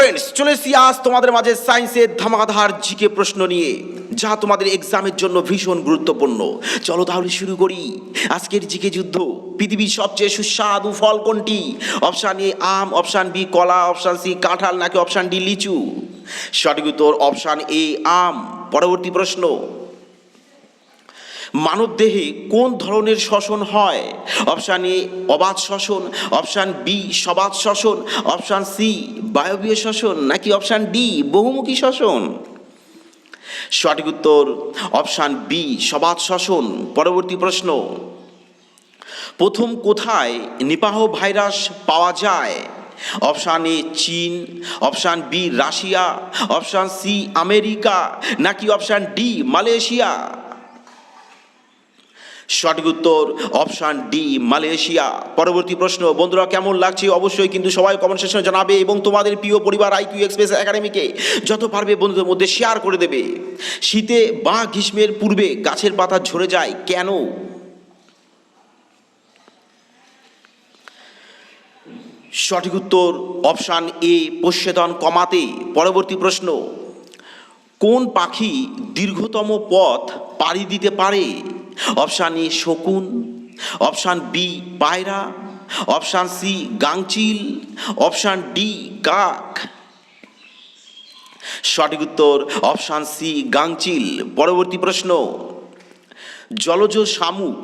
Friends চলে এসেছি আজ তোমাদের মাঝে সায়েন্সের ধামাধার ঝিকে প্রশ্ন নিয়ে, যা তোমাদের এক্সামের জন্য ভীষণ গুরুত্বপূর্ণ। চলো তাহলে শুরু করি। আজকের ঝিকে যুদ্ধ, পৃথিবীর সবচেয়ে সুস্বাদু ফল কোনটি? অপশান এ আম অপশান বি কলা অপশান সি কাঁঠাল, নাকি অপশান ডি লিচু? সঠিক উত্তর অপশান এ আম। পরবর্তী প্রশ্ন মানবদেহে কোন ধরনের শ্বসন হয়? অপশান এ অবাধ শ্বসন। অপশান বি সবাধ শ্বসন। অপশান সি বায়বীয় শ্বসন। নাকি অপশান ডি বহুমুখী শ্বসন? সঠিক উত্তর অপশান বি সবাধ শ্বসন। পরবর্তী প্রশ্ন। প্রথম কোথায় নিপাহ ভাইরাস পাওয়া যায়? অপশান এ চীন। Option B Russia. Option C America. নাকি অপশান ডি মালয়েশিয়া? সঠিক উত্তর অপশান ডি, মালয়েশিয়া। পরবর্তী প্রশ্ন, বন্ধুরা কেমন লাগছে? অবশ্যই কিন্তু সবাই কমেন্ট সেকশনে জানাবে এবং তোমাদের প্রিয় পরিবার আইকিউ এক্সপ্রেস একাডেমিকে যত পারবে বন্ধুদের মধ্যে শেয়ার করে দেবে। শীতে বা গ্রীষ্মের পূর্বে গাছের পাতা ঝরে যায় কেন? সঠিক উত্তর অপশান এ পোষ্যদন কমাতে। পরবর্তী প্রশ্ন, কোন পাখি দীর্ঘতম পথ পাড়ি দিতে পারে? অপশান এ শকুন অপশান বি পায়রা অপশান সি গাংচিল অপশান ডি কাক সঠিক উত্তর অপশান সি গাংচিল পরবর্তী প্রশ্ন, জলজ শামুক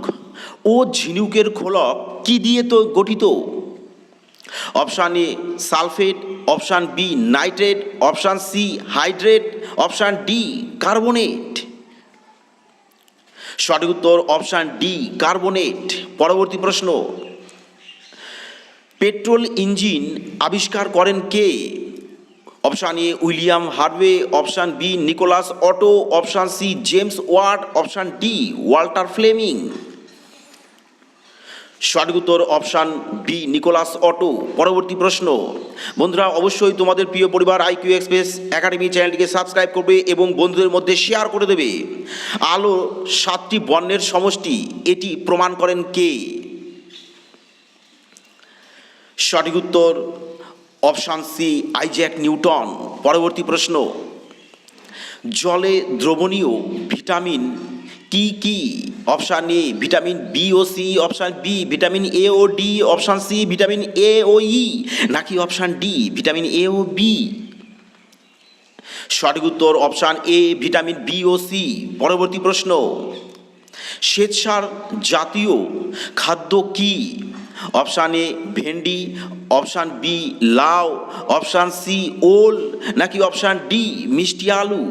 ও ঝিনুকের খোলক কি দিয়ে তো গঠিত? Option A sulphate. Option B nitrate. Option C hydrate. Option D carbonate. সঠিক উত্তর অপশান ডি, কার্বনেট। পরবর্তী প্রশ্ন, পেট্রোল ইঞ্জিন আবিষ্কার করেন কে? Option A, William Harvey. Option B, Nicholas Otto. Option C, James Ward option D, Walter Fleming. সঠিক উত্তর option B Nicholas Otto. পরবর্তী প্রশ্ন, বন্ধুরা, অবশ্যই তোমাদের প্রিয় পরিবার আইকিউ এক্সপ্রেস একাডেমি চ্যানেলটিকে সাবস্ক্রাইব করবে এবং বন্ধুদের মধ্যে শেয়ার করে দেবে। আলো সাতটি বর্ণের সমষ্টি, এটি প্রমাণ করেন কে? সঠিক উত্তর, অপশান সি আইজ্যাক নিউটন। পরবর্তী প্রশ্ন, জলে দ্রবণীয় ভিটামিন কি কি? Option A vitamin B O C option B vitamin A O D option C vitamin A O E নাকি অপশান ডি ভিটামিন এ ও বি সঠিক উত্তর অপশান এ ভিটামিন বি ও সি পরবর্তী প্রশ্ন, শ্বেতসার জাতীয় খাদ্য কি? অপশান এ ভেন্ডি অপশান বি লাউ অপশান সি ওল। নাকি অপশান ডি মিষ্টি আলু?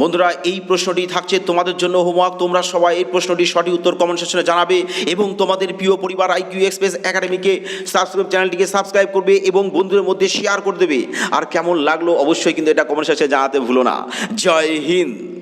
বন্ধুরা, এই প্রশ্নটি থাকছে তোমাদের জন্য, হোমওয়ার্ক। তোমরা সবাই এই প্রশ্নটি সঠিক উত্তর কমেন্ট সেকশনে জানাবে এবং তোমাদের প্রিয় পরিবার আইকিউ এক্সপ্রেস একাডেমিকে সাবস্ক্রাইব চ্যানেলটিকে সাবস্ক্রাইব করবে এবং বন্ধুদের মধ্যে শেয়ার করে দেবে। আর কেমন লাগল অবশ্যই কিন্তু এটা কমেন্ট সেকশনে জানাতে ভুলো না। জয় হিন্দ!